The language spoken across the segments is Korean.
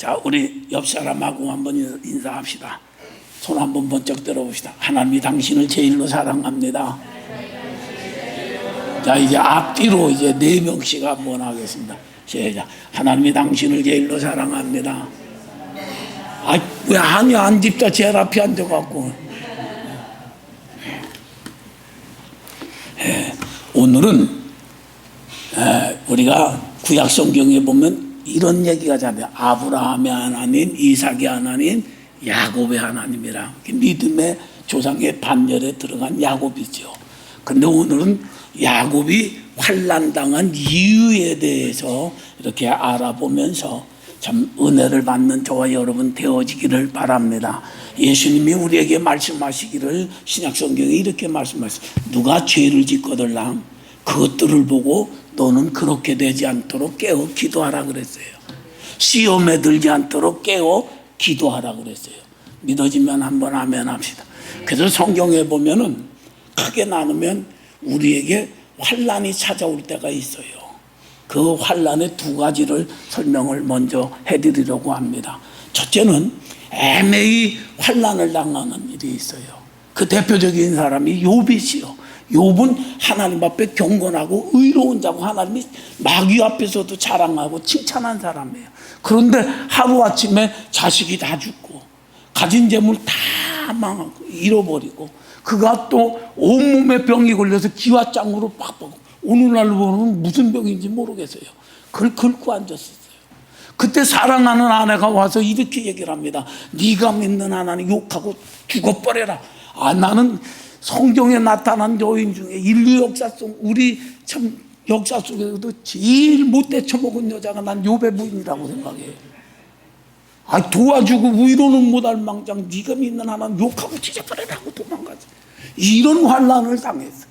자, 우리 옆 사람하고 한번 인사합시다. 손 한번 번쩍 들어봅시다. 하나님이 당신을 제일로 사랑합니다. 자, 이제 앞뒤로 이제 네 명씩 한번 하겠습니다. 시작. 하나님이 당신을 제일로 사랑합니다. 아, 왜 한이 안 집다 제일 앞에 앉아갖고. 예, 오늘은 에, 우리가 구약 성경에 보면 이런 얘기가 자요 아브라함의 하나님, 이삭의 하나님, 야곱의 하나님이라 믿음의 조상의 반열에 들어간 야곱이죠. 근데 오늘은 야곱이 환란 당한 이유에 대해서 이렇게 알아보면서 참 은혜를 받는 저와 여러분 되어지기를 바랍니다. 예수님이 우리에게 말씀하시기를 신약 성경에 이렇게 말씀하셨어요. 누가 죄를 짓거들랑 그것들을 보고 너는 그렇게 되지 않도록 깨어 기도하라 그랬어요. 시험에 들지 않도록 깨어 기도하라 그랬어요. 믿어지면 한번 아멘 합시다. 그래서 성경에 보면은 크게 나누면 우리에게 환란이 찾아올 때가 있어요. 그 환란의 두 가지를 설명을 먼저 해드리려고 합니다. 첫째는 애매히 환란을 당하는 일이 있어요. 그 대표적인 사람이 욥이지요. 욥은 하나님 앞에 경건하고 의로운 자고 하나님이 마귀 앞에서도 자랑하고 칭찬한 사람이에요. 그런데 하루아침에 자식이 다 죽고 가진 재물 다 망하고 잃어버리고 그가 또 온몸에 병이 걸려서 기와장으로 빡빡 오늘날로 보면 무슨 병인지 모르겠어요. 그걸 긁고 앉았었어요. 그때 사랑하는 아내가 와서 이렇게 얘기를 합니다. 네가 믿는 하나님 욕하고 죽어버려라. 아 나는 성경에 나타난 여인 중에 인류 역사 속 우리 참 역사 속에서도 제일 못돼 처먹은 여자가 난 요배 부인이라고 생각해요. 아 도와주고 위로는 못할 망정 네가 믿는 하나님 욕하고 찢어버리라고 도망가지. 이런 환란을 당했어.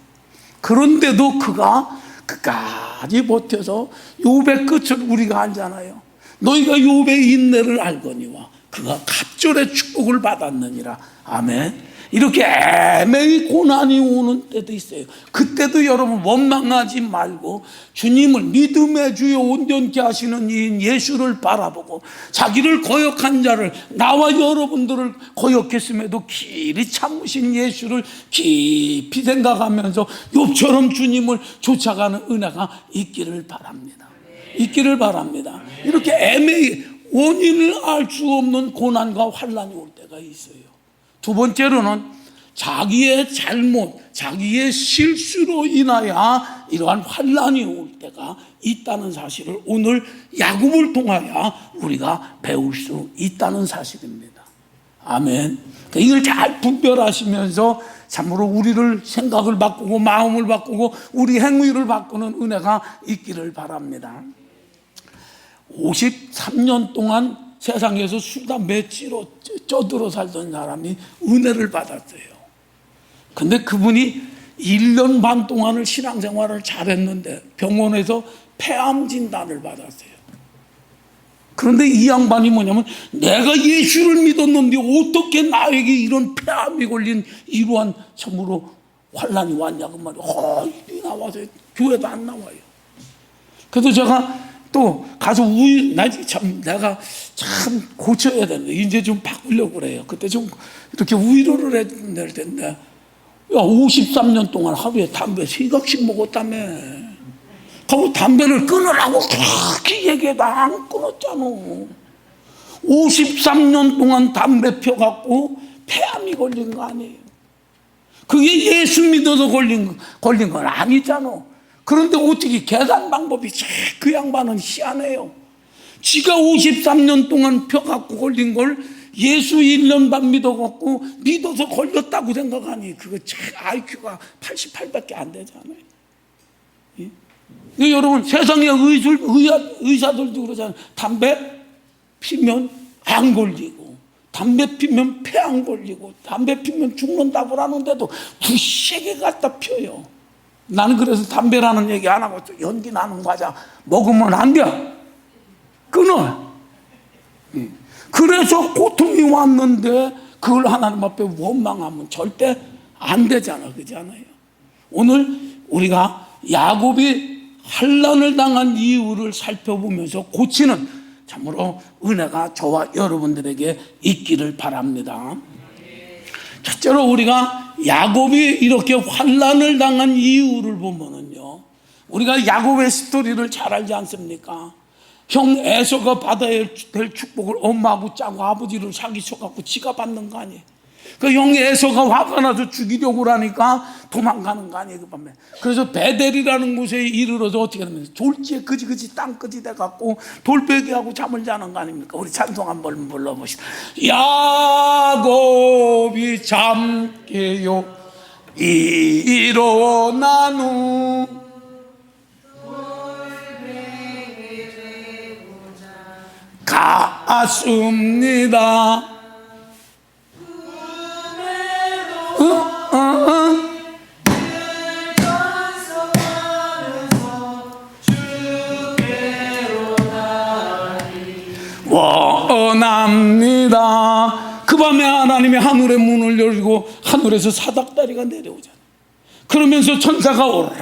그런데도 그가 끝까지 버텨서 요배 끝을 우리가 알잖아요. 너희가 요배의 인내를 알거니와 그가 갑절의 축복을 받았느니라. 아멘. 이렇게 애매히 고난이 오는 때도 있어요. 그때도 여러분 원망하지 말고 주님을 믿음의 주여 온전케 하시는 이인 예수를 바라보고 자기를 거역한 자를 나와 여러분들을 거역했음에도 길이 참으신 예수를 깊이 생각하면서 욥처럼 주님을 쫓아가는 은혜가 있기를 바랍니다. 있기를 바랍니다. 이렇게 애매히 원인을 알 수 없는 고난과 환란이 올 때가 있어요. 두 번째로는 자기의 잘못, 자기의 실수로 인하여 이러한 환란이 올 때가 있다는 사실을 오늘 야곱을 통하여 우리가 배울 수 있다는 사실입니다. 아멘. 그러니까 이걸 잘 분별하시면서 참으로 우리를 생각을 바꾸고 마음을 바꾸고 우리 행위를 바꾸는 은혜가 있기를 바랍니다. 53년 동안 세상에서 수다 매치로 쪄들어 살던 사람이 은혜를 받았어요. 근데 그분이 1년 반 동안을 신앙생활을 잘했는데 병원에서 폐암 진단을 받았어요. 그런데 이 양반이 뭐냐면 내가 예수를 믿었는데 어떻게 나에게 이런 폐암이 걸린 이러한 참으로 환란이 왔냐고 말이야. 어, 나와서 교회도 안 나와요. 그래서 제가 또 가서 우유 나참 내가 참 고쳐야 되는데 이제 좀 바꾸려고 그래요. 그때 좀 이렇게 위로를 될 텐데 야 53년 동안 하루에 담배 세 각씩 먹었다며. 그리고 담배를 끊으라고 그렇게 얘기해도 안 끊었잖아. 53년 동안 담배 펴갖고 폐암이 걸린 거 아니에요. 그게 예수 믿어서 걸린, 걸린 건 아니잖아. 그런데 어떻게 계산 방법이 그 양반은 희한해요. 지가 53년 동안 펴갖고 걸린 걸 예수 1년 반 믿어갖고 믿어서 걸렸다고 생각하니 그거 참 IQ가 88밖에 안 되잖아요. 예? 여러분 세상에 의술, 의사, 의사들도 그러잖아요. 담배 피면 안 걸리고 담배 피면 폐 안 걸리고 담배 피면 죽는다고 하는데도 부시게 갖다 펴요. 나는 그래서 담배라는 얘기 안 하고 연기 나는 과자 먹으면 안 돼. 끊어. 그래서 고통이 왔는데 그걸 하나님 앞에 원망하면 절대 안 되잖아. 그렇잖아요. 오늘 우리가 야곱이 환란을 당한 이유를 살펴보면서 고치는 참으로 은혜가 저와 여러분들에게 있기를 바랍니다. 첫째로 우리가 야곱이 이렇게 환란을 당한 이유를 보면은요. 우리가 야곱의 스토리를 잘 알지 않습니까? 형 에서가 받아야 될 축복을 엄마하고 짜고 아버지를 사기쳐갖고 지가 받는 거 아니에요. 그 형 에서가 화가 나서 죽이려고 하니까 도망가는 거 아니에요. 그 밤에. 그래서 베델이라는 곳에 이르러서 어떻게 하면 졸지에 그지그지 땅끝이 돼갖고 돌베개하고 잠을 자는 거 아닙니까? 우리 찬송 한번 불러보시다. 야곱이 잠깨요 일어난 후 갔습니다. 어? 어? 어? 원합니다. 그 밤에 하나님이 하늘의 문을 열고 하늘에서 사닥다리가 내려오잖아요. 그러면서 천사가 오르락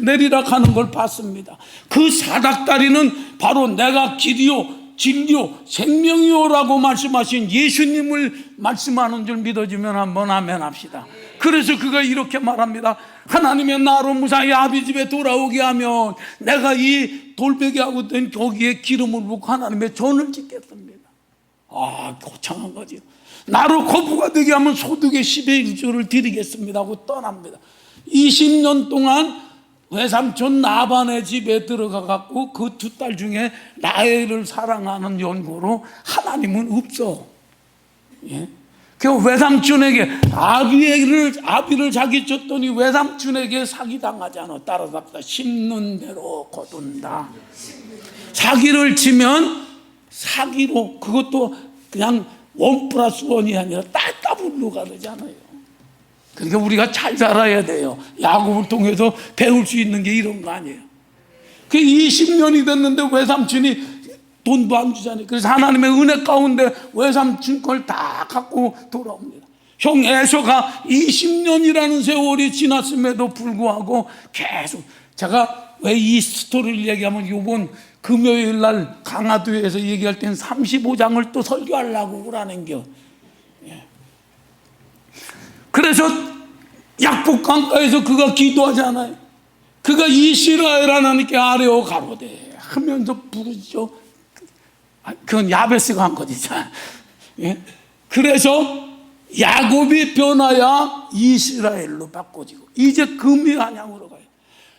내리락 하는 걸 봤습니다. 그 사닥다리는 바로 내가 길이요, 진리요, 생명이요라고 말씀하신 예수님을 말씀하는 줄 믿어지면 한번 아멘 합시다. 그래서 그가 이렇게 말합니다. 하나님의 나로 무사히 아비 집에 돌아오게 하면 내가 이 돌베개하고 된 거기에 기름을 붓고 하나님의 전을 짓겠습니다. 아, 고창한 거지. 나로 거부가 되게 하면 소득의 10의 1조를 드리겠습니다 하고 떠납니다. 20년 동안 외삼촌 나반의 집에 들어가 갖고 그 두 딸 중에 라헬을 사랑하는 연고로 하나님은 없어. 예? 그 외삼촌에게 아비를 아비를 자기 줬더니 외삼촌에게 사기 당하지 않아 따라잡다 심는 대로 거둔다. 사기를 치면 사기로 그것도 그냥 원 플러스 원이 아니라 따따블로가 되잖아요. 그러니까 우리가 잘 살아야 돼요. 야곱을 통해서 배울 수 있는 게 이런 거 아니에요. 그 20년이 됐는데 외삼촌이 돈도 안 주잖아요. 그래서 하나님의 은혜 가운데 외삼촌 걸 다 갖고 돌아옵니다. 형 에서가 20년이라는 세월이 지났음에도 불구하고 계속 제가 왜 이 스토리를 얘기하면 이번 금요일 날 강화도에서 얘기할 땐 35장을 또 설교하려고 그러는 겨. 그래서 약복강가에서 그가 기도하잖아요. 그가 이스라엘 하나님께 아뢰어 가로되 하면서 부르죠. 아, 그건 야베스가 한 거지잖아. 예? 그래서 야곱이 변하여 이스라엘로 바꿔지고 이제 금이 한양으로 가요.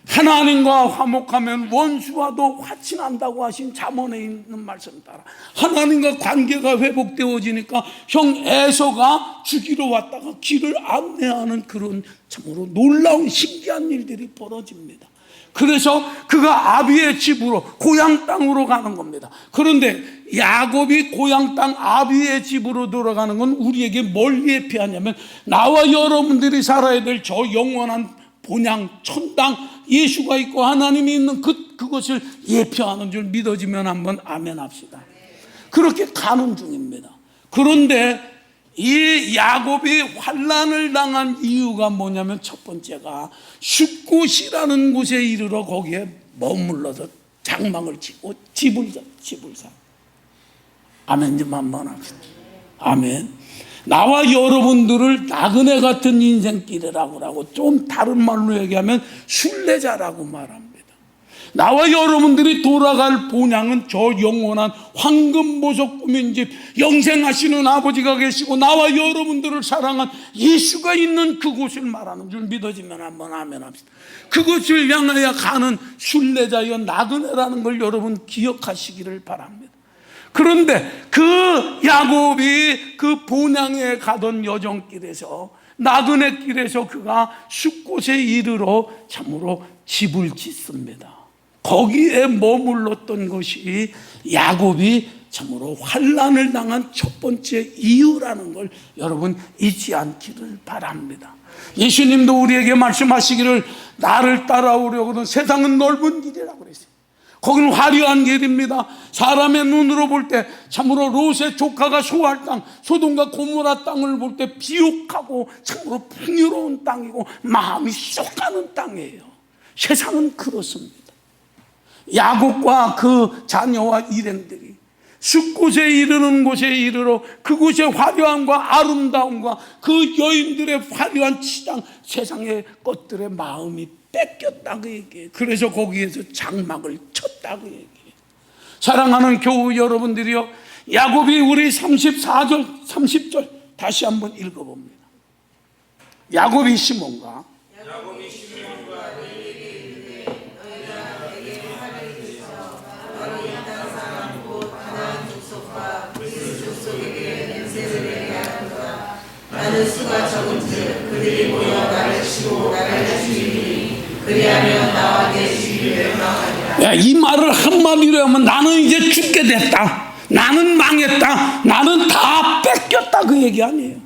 하나님과 화목하면 원수와도 화치 난다고 하신 잠언에 있는 말씀 따라 하나님과 관계가 회복되어지니까 형 에서가 죽이러 왔다가 길을 안내하는 그런 참으로 놀라운 신기한 일들이 벌어집니다. 그래서 그가 아비의 집으로 고향 땅으로 가는 겁니다. 그런데 야곱이 고향 땅 아비의 집으로 돌아가는 건 우리에게 뭘 예피하냐면 나와 여러분들이 살아야 될 저 영원한 본향 천당 예수가 있고 하나님이 있는 그 그것을 예표하는 줄 믿어지면 한번 아멘 합시다. 그렇게 가는 중입니다. 그런데 이 야곱이 환란을 당한 이유가 뭐냐면 첫 번째가 숫곳이라는 곳에 이르러 거기에 머물러서 장막을 치고 집을 집을 사. 아멘 좀 한번 합시다. 아멘. 나와 여러분들을 나그네 같은 인생길이라고 하고 좀 다른 말로 얘기하면 순례자라고 말합니다. 나와 여러분들이 돌아갈 본향은 저 영원한 황금보석 꾸민 집 영생하시는 아버지가 계시고 나와 여러분들을 사랑한 예수가 있는 그곳을 말하는 줄 믿어지면 한번 아멘 합시다. 그곳을 향하여 가는 순례자여 나그네라는 걸 여러분 기억하시기를 바랍니다. 그런데 그 야곱이 그 본향에 가던 여정길에서 나그네 길에서 그가 숲곳에 이르러 참으로 집을 짓습니다. 거기에 머물렀던 것이 야곱이 참으로 환란을 당한 첫 번째 이유라는 걸 여러분 잊지 않기를 바랍니다. 예수님도 우리에게 말씀하시기를 나를 따라오려고는 세상은 넓은 길이라고 그랬어요. 거기는 화려한 길입니다. 사람의 눈으로 볼 때 참으로 롯의 조카가 소할 땅, 소돔과 고모라 땅을 볼 때 비옥하고 참으로 풍요로운 땅이고 마음이 쏙 가는 땅이에요. 세상은 그렇습니다. 야곱과 그 자녀와 일행들이 숲곳에 이르는 곳에 이르러 그곳의 화려함과 아름다움과 그 여인들의 화려한 치장 세상의 것들의 마음이 뺏겼다고 얘기해. 그래서 거기에서 장막을 쳤다고 얘기해. 사랑하는 교우 여러분들이요. 야곱이 우리 34절, 30절 다시 한번 읽어봅니다. 야곱이 시몬과 나는 수가 적은 즉 그들이 모여 나를 치고 나를 죽이니 야, 이 말을 한마디로 하면 나는 이제 죽게 됐다. 나는 망했다. 나는 다 뺏겼다. 그 얘기 아니에요.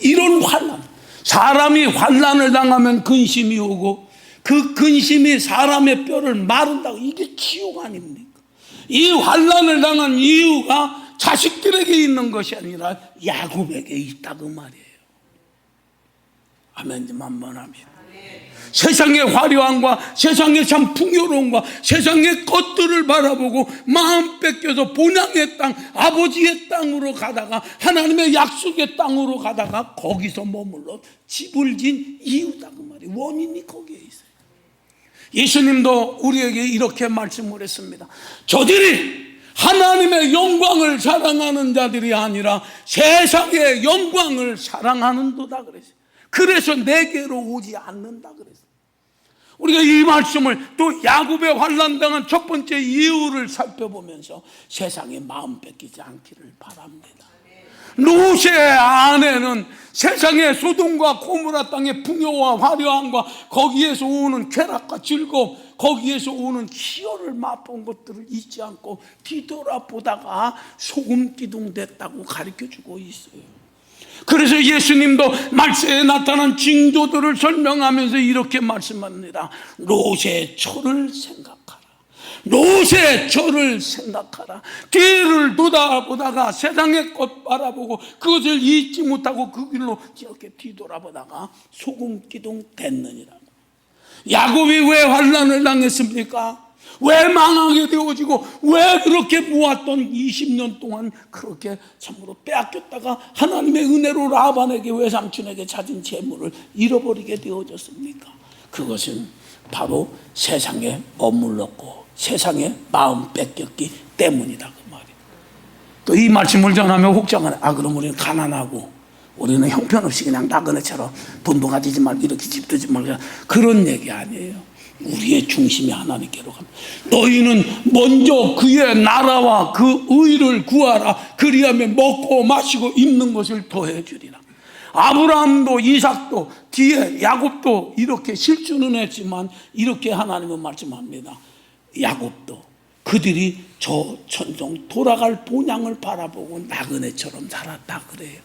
이런 환란. 사람이 환란을 당하면 근심이 오고 그 근심이 사람의 뼈를 마른다고 이게 지옥 아닙니까? 이 환란을 당한 이유가 자식들에게 있는 것이 아니라 야곱에게 있다고 말이에요. 아멘 좀 한번 합니다. 세상의 화려함과 세상의 참 풍요로움과 세상의 것들을 바라보고 마음 뺏겨서 본향의 땅, 아버지의 땅으로 가다가 하나님의 약속의 땅으로 가다가 거기서 머물러 집을 진 이유다 그 말이 원인이 거기에 있어요. 예수님도 우리에게 이렇게 말씀을 했습니다. 저들이 하나님의 영광을 사랑하는 자들이 아니라 세상의 영광을 사랑하는 도다 그랬어요. 그래서 내게로 오지 않는다 그랬어요. 우리가 이 말씀을 또 야곱에 환란당한 첫 번째 이유를 살펴보면서 세상에 마음 뺏기지 않기를 바랍니다. 롯의 아내는 세상의 소돔과 고무라 땅의 풍요와 화려함과 거기에서 오는 쾌락과 즐거움, 거기에서 오는 희열을 맛본 것들을 잊지 않고 뒤돌아보다가 소금 기둥 됐다고 가르쳐 주고 있어요. 그래서 예수님도 말세에 나타난 징조들을 설명하면서 이렇게 말씀합니다. 롯의 초를 생각하라. 롯의 초를 생각하라. 뒤를 돌아보다가 세상의 것 바라보고 그것을 잊지 못하고 그 길로 이렇게 뒤돌아보다가 소금 기둥 됐느니라. 야곱이 왜 환란을 당했습니까? 왜 망하게 되어지고 왜 그렇게 모았던 20년 동안 그렇게 참으로 빼앗겼다가 하나님의 은혜로 라반에게 외삼촌에게 찾은 재물을 잃어버리게 되어졌습니까? 그것은 바로 세상에 머물렀고 세상에 마음 뺏겼기 때문이다 그 말이에요. 또 이 말씀을 전하면 혹자가 아 그럼 우리는 가난하고 우리는 형편없이 그냥 나그네처럼 돈도 가지지 말고 이렇게 집도 지 말고 그런 얘기 아니에요. 우리의 중심이 하나님께로 갑니다. 너희는 먼저 그의 나라와 그 의를 구하라. 그리하면 먹고 마시고 입는 것을 더해 주리라. 아브라함도 이삭도 뒤에 야곱도 이렇게 실수는 했지만 이렇게 하나님은 말씀합니다. 야곱도 그들이 저 천성 돌아갈 본향을 바라보고 나그네처럼 살았다 그래요.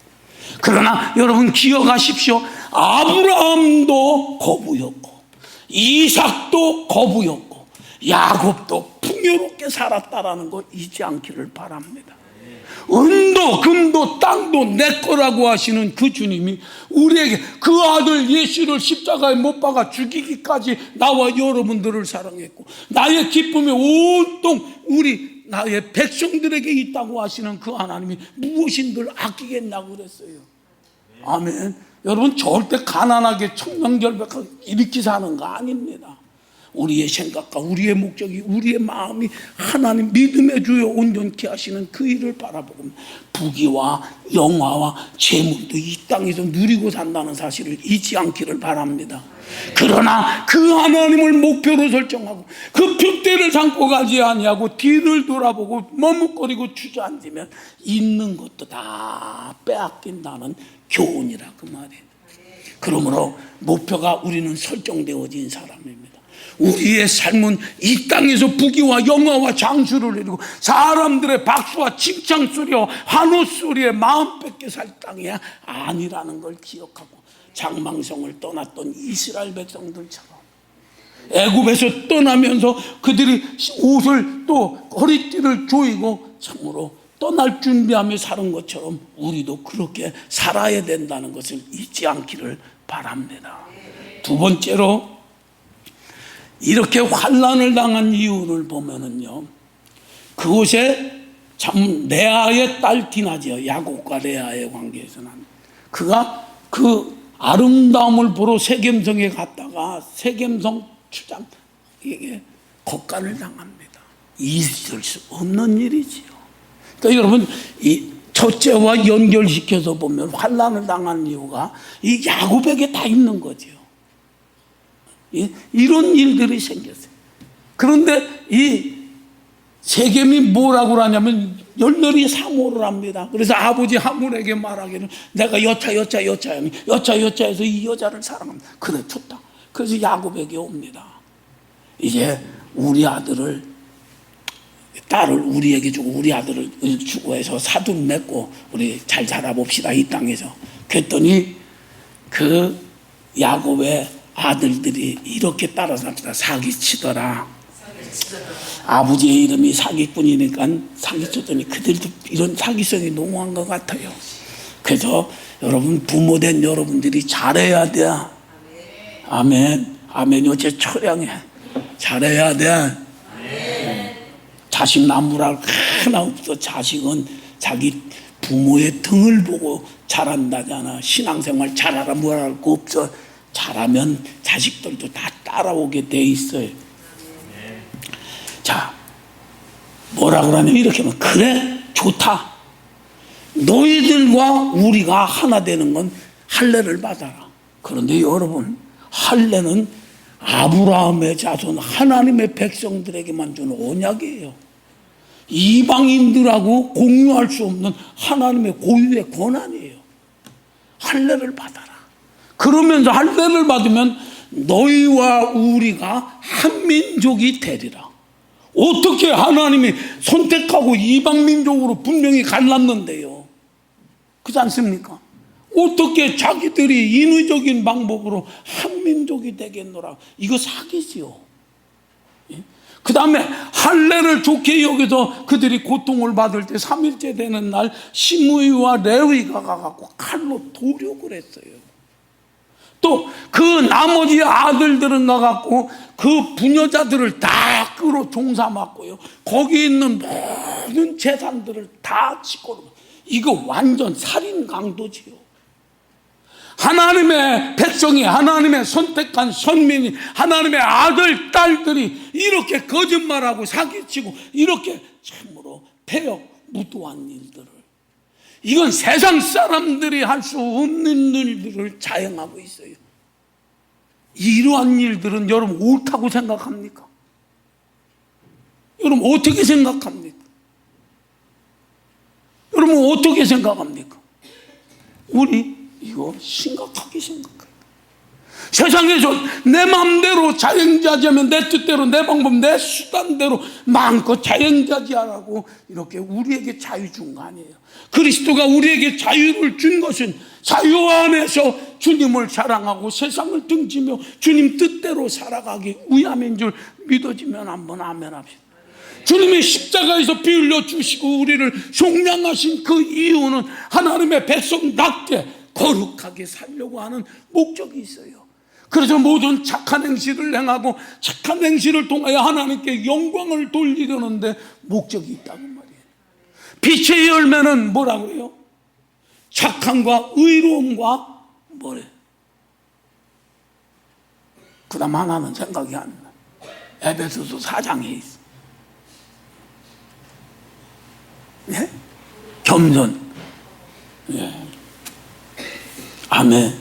그러나 여러분 기억하십시오. 아브라함도 거부였고 이삭도 거부였고 야곱도 풍요롭게 살았다라는 거 잊지 않기를 바랍니다. 은도 금도 땅도 내 거라고 하시는 그 주님이 우리에게 그 아들 예수를 십자가에 못 박아 죽이기까지 나와 여러분들을 사랑했고 나의 기쁨이 온통 우리 나의 백성들에게 있다고 하시는 그 하나님이 무엇인들 아끼겠냐고 그랬어요. 아멘. 여러분 절대 가난하게 청명결백하게 이렇게 사는 거 아닙니다. 우리의 생각과 우리의 목적이 우리의 마음이 하나님 믿음의 주여 온전케 하시는 그 일을 바라보고 부귀와 영화와 재물도 이 땅에서 누리고 산다는 사실을 잊지 않기를 바랍니다. 그러나 그 하나님을 목표로 설정하고 그 표대를 삼고 가지 아니하고 뒤를 돌아보고 머뭇거리고 주저앉으면 있는 것도 다 빼앗긴다는 교훈이라 그 말이에요. 그러므로 목표가 우리는 설정되어진 사람입니다. 우리의 삶은 이 땅에서 부귀와 영화와 장수를 이루고 사람들의 박수와 칭찬 소리와 환호 소리에 마음 뺏겨 살 땅이 아니라는 걸 기억하고 장망성을 떠났던 이스라엘 백성들처럼 애굽에서 떠나면서 그들이 옷을 또 허리띠를 조이고 참으로 떠날 준비하며 사는 것처럼 우리도 그렇게 살아야 된다는 것을 잊지 않기를 바랍니다. 두 번째로 이렇게 환란을 당한 이유를 보면은요. 그곳에 참 레아의 딸 디나지요. 야곱과 레아의 관계에서는 그가 그 아름다움을 보러 세겜성에 갔다가 세겜성 추장 이게 곡간을 당합니다. 있을 수 없는 일이지요. 그러니까 여러분 이 첫째와 연결시켜서 보면 환란을 당한 이유가 이 야곱에게 다 있는 거죠. 이- 이런 일들이 생겼어요. 그런데 이 세겜이 뭐라고 하냐면 열렬히 사모를 합니다. 그래서 아버지 하물에게 말하기를 내가 여차 여차 여차 여차 여차해서 이 여자를 사랑합니다. 그래 좋다. 그래서 야곱에게 옵니다. 이제 우리 아들을 딸을 우리에게 주고 우리 아들을 주고 해서 사돈 맺고 우리 잘 살아봅시다 이 땅에서. 그랬더니 그 야곱의 아들들이 이렇게 따라삽니다 사기치더라. 아버지의 이름이 사기꾼이니까 사기쳤더니 그들도 이런 사기성이 농후한 것 같아요. 그래서 여러분 부모된 여러분들이 잘해야 돼 아멘. 아멘. 요새 초량해 잘해야 돼 자식 나무랄 하나 없어. 자식은 자기 부모의 등을 보고 자란다잖아. 신앙생활 잘하라 뭐랄 거 없어. 잘하면 자식들도 다 따라오게 돼 있어요. 자 뭐라 그러냐면 이렇게 하면 그래? 좋다. 너희들과 우리가 하나 되는 건 할례를 받아라. 그런데 여러분 할례는 아브라함의 자손 하나님의 백성들에게만 주는 언약이에요 이방인들하고 공유할 수 없는 하나님의 고유의 권한이에요. 할례를 받아라. 그러면서 할례를 받으면 너희와 우리가 한 민족이 되리라. 어떻게 하나님이 선택하고 이방 민족으로 분명히 갈랐는데요. 그렇지 않습니까? 어떻게 자기들이 인위적인 방법으로 한 민족이 되겠노라. 이거 사기지요. 그 다음에 할례를 좋게 여기서 그들이 고통을 받을 때 3일째 되는 날 시므이와 레위가 가갖고 칼로 도륙을 했어요. 또 그 나머지 아들들은 가갖고 그 부녀자들을 다 끌어 종사 맡고요. 거기 있는 모든 재산들을 다 짓고 이거 완전 살인 강도지요. 하나님의 백성이 하나님의 선택한 선민이 하나님의 아들 딸들이 이렇게 거짓말하고 사기치고 이렇게 참으로 폐역 무도한 일들을 이건 세상 사람들이 할 수 없는 일들을 자행하고 있어요. 이러한 일들은 여러분 옳다고 생각합니까? 여러분 어떻게 생각합니까? 여러분 어떻게 생각합니까? 우리 이거 심각하게 생각해요. 세상에서 내 마음대로 자행자지하면 내 뜻대로 내 방법 내 수단대로 마음껏 자행자지하라고 이렇게 우리에게 자유 준 거 아니에요. 그리스도가 우리에게 자유를 준 것은 자유 안에서 주님을 사랑하고 세상을 등지며 주님 뜻대로 살아가기 위함인 줄 믿어지면 한번 아멘 합시다. 주님의 십자가에서 피 흘려 주시고 우리를 속량하신 그 이유는 하나님의 백성답게 거룩하게 살려고 하는 목적이 있어요. 그래서 모든 착한 행실을 행하고 착한 행실을 통하여 하나님께 영광을 돌리려는데 목적이 있다고 말이에요. 빛의 열매는 뭐라고 해요? 착함과 의로움과 뭐래? 그 다음 하나는 생각이 안 나. 에베소서 4장에 있어. 예? 겸손. 예. 아멘.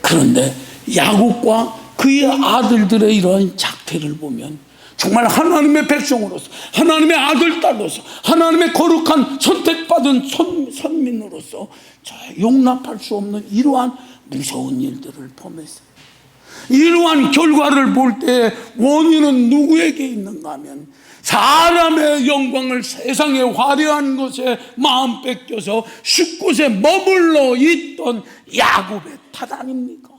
그런데 야곱과 그의 아들들의 이러한 작태를 보면 정말 하나님의 백성으로서 하나님의 아들 딸로서 하나님의 거룩한 선택받은 선, 선민으로서 저 용납할 수 없는 이러한 무서운 일들을 범했어요. 이러한 결과를 볼 때 원인은 누구에게 있는가 하면 사람의 영광을 세상의 화려한 것에 마음 뺏겨서 숲곳에 머물러 있던 야곱의 탓 아닙니까?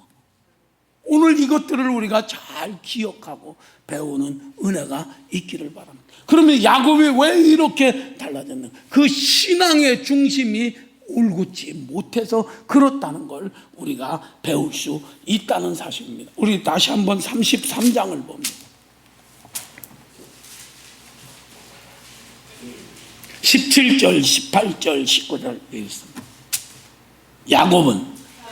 오늘 이것들을 우리가 잘 기억하고 배우는 은혜가 있기를 바랍니다. 그러면 야곱이 왜 이렇게 달라졌는가? 그 신앙의 중심이 올곧지 못해서 그렇다는 걸 우리가 배울 수 있다는 사실입니다. 우리 다시 한번 33장을 봅니다. 17절, 18절, 19절 여기 있습니다. 야곱은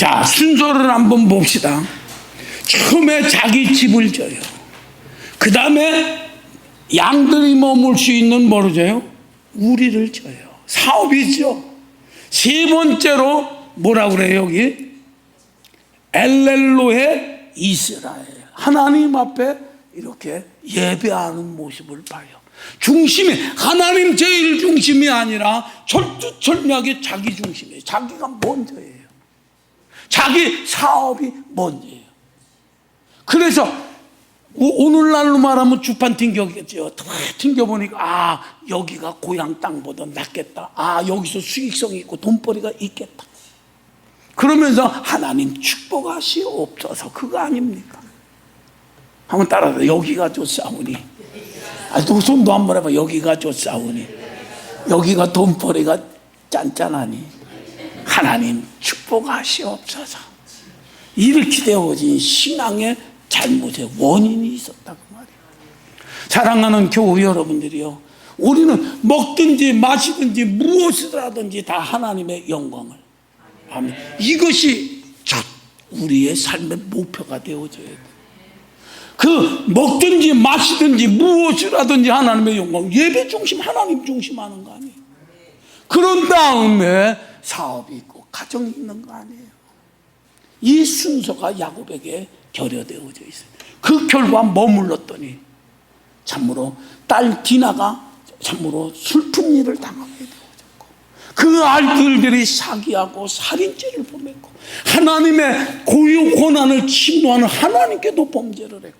자 순서를 한번 봅시다. 처음에 자기 집을 져요. 그 다음에 양들이 머물 수 있는 뭐로 져요? 우리를 져요. 사업이죠. 세 번째로 뭐라 그래요 여기? 엘렐로의 이스라엘. 하나님 앞에 이렇게 예배하는 모습을 봐요. 중심이 하나님 제일 중심이 아니라 철두철미하게 자기 중심이에요. 자기가 먼저예요. 자기 사업이 먼저예요. 그래서 오- 오늘날로 말하면 주판 튕겨겠죠. 다 튕겨보니까 아 여기가 고향 땅보다 낫겠다. 아 여기서 수익성이 있고 돈벌이가 있겠다. 그러면서 하나님 축복하시옵소서 그거 아닙니까? 한번 따라서 여기가 좋사오니 아, 또 손도 한번 해봐 여기가 좋사오니 여기가 돈벌이가 짠짠하니 하나님 축복하시옵소서 이렇게 되어진 신앙의 잘못의 원인이 있었다고 말이에요 사랑하는 교우 여러분들이요 우리는 먹든지 마시든지 무엇을 하든지 다 하나님의 영광을 아멘. 이것이 첫 우리의 삶의 목표가 되어져야 돼. 그 먹든지 마시든지 무엇을 하든지 하나님의 영광 예배 중심 하나님 중심 하는 거 아니에요. 그런 다음에 사업이 있고 가정이 있는 거 아니에요. 이 순서가 야곱에게 결여되어져 있어요. 그 결과 머물렀더니 참으로 딸 디나가 참으로 슬픈 일을 당하게 되어졌고 그 알들들이 사기하고 살인죄를 범했고 하나님의 고유 권한을 침노하는 하나님께도 범죄를 했고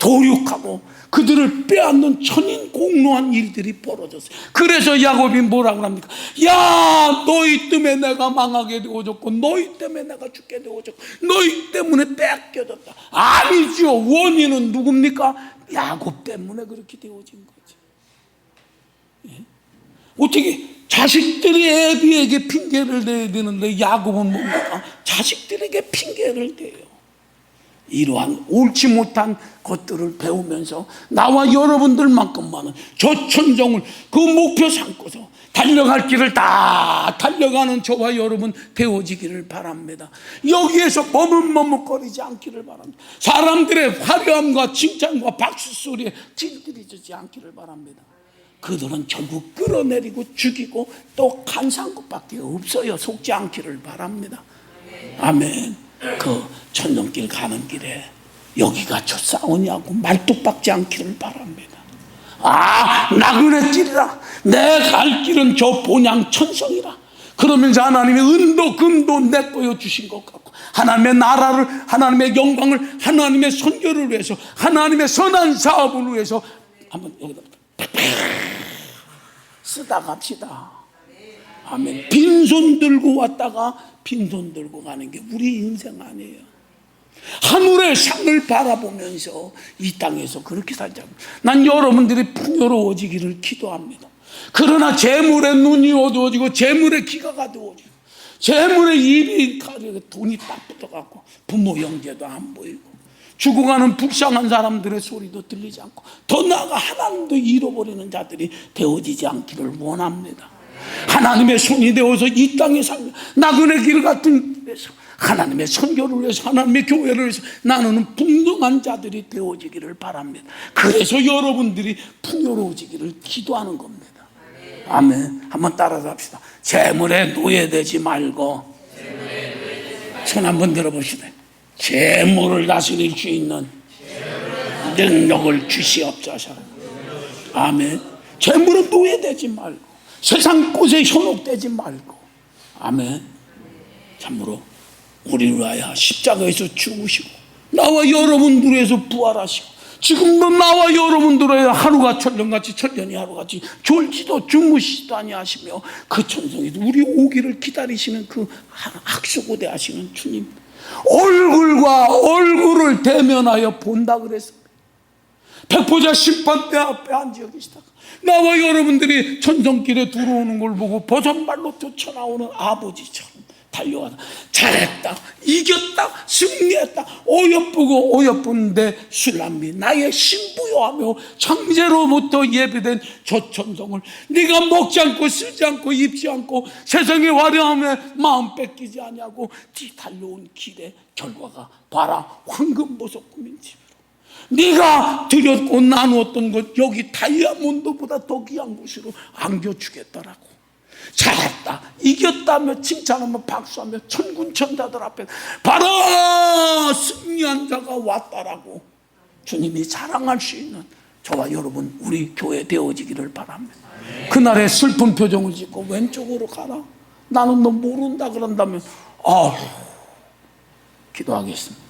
도륙하고 그들을 빼앗는 천인 공로한 일들이 벌어졌어요. 그래서 야곱이 뭐라고 합니까? 야, 너희 때문에 내가 망하게 되어졌고, 너희 때문에 내가 죽게 되어졌고, 너희 때문에 뺏겨졌다. 아니죠. 원인은 누굽니까? 야곱 때문에 그렇게 되어진 거죠. 예? 어떻게 자식들이 애비에게 핑계를 대야 되는데 야곱은 뭡니까? 자식들에게 핑계를 대요. 이러한 옳지 못한 것들을 배우면서 나와 여러분들만큼만은 저 천정을 그 목표 삼고서 달려갈 길을 다 달려가는 저와 여러분 되어지기를 바랍니다. 여기에서 머뭇머뭇거리지 않기를 바랍니다. 사람들의 화려함과 칭찬과 박수 소리에 찔들이지 않기를 바랍니다. 그들은 결국 끌어내리고 죽이고 또 간사한 것밖에 없어요. 속지 않기를 바랍니다. 아멘. 그 천정길 가는 길에 여기가 저 싸우냐고 말뚝박지 않기를 바랍니다. 아, 나그네 길이라. 내 갈 길은 저 본향 천성이라. 그러면서 하나님의 은도 금도 내꺼여 주신 것 같고 하나님의 나라를 하나님의 영광을 하나님의 선교를 위해서 하나님의 선한 사업을 위해서 한번 여기다 쓰다 갑시다. 아멘. 빈손 들고 왔다가 빈손 들고 가는 게 우리 인생 아니에요. 하늘의 상을 바라보면서 이 땅에서 그렇게 살자. 난 여러분들이 풍요로워지기를 기도합니다. 그러나 재물의 눈이 어두워지고 재물의 귀가 가두어지고 재물의 입이 가리고 돈이 딱 붙어갖고 부모 형제도 안 보이고 죽어가는 불쌍한 사람들의 소리도 들리지 않고 더 나아가 하나님도 잃어버리는 자들이 되어지지 않기를 원합니다. 하나님의 손이 되어서 이 땅에 살 나그네 길 같은 길에서 하나님의 선교를 위해서 하나님의 교회를 위해서 나누는 풍성한 자들이 되어지기를 바랍니다. 그래서 여러분들이 풍요로워지기를 기도하는 겁니다. 아멘. 한번 따라서 합시다. 재물에 노예되지 말고 손 한번 들어보시다. 재물을 다스릴 수 있는 능력을 주시옵소서. 아멘. 재물은 노예되지 말고 세상 곳에 현혹되지 말고 아멘. 참으로 우리를 위하여 십자가에서 죽으시고 나와 여러분들 위해서 부활하시고 지금도 나와 여러분들의 하루가 천년같이 천년이 하루같이 졸지도 주무시지도 아니하시며 그 천성에도 우리 오기를 기다리시는 그 학수고대 하시는 주님 얼굴과 얼굴을 대면하여 본다 그랬습니다. 백보자 심판대 앞에 앉아 계시다가 나와 여러분들이 천정길에 들어오는 걸 보고 버선발로 쫓아나오는 아버지처럼 달려가다 잘했다 이겼다 승리했다 어여쁘고 어여쁜데 신람이 나의 신부여하며 창제로부터 예배된 저 천성을 네가 먹지 않고 쓰지 않고 입지 않고 세상에 화려함에 마음 뺏기지 아니하고 네 달려온 길의 결과가 봐라 황금보석 꾸민 집이로 네가 드렸고 나누었던 것 여기 다이아몬드보다 더 귀한 곳으로 안겨주겠다라고. 잘했다. 이겼다며 칭찬하며 박수하며 천군천자들 앞에 바로 승리한 자가 왔다라고 주님이 자랑할 수 있는 저와 여러분 우리 교회 되어지기를 바랍니다. 그날의 슬픈 표정을 짓고 왼쪽으로 가라. 나는 너 모른다 그런다면 아휴 기도하겠습니다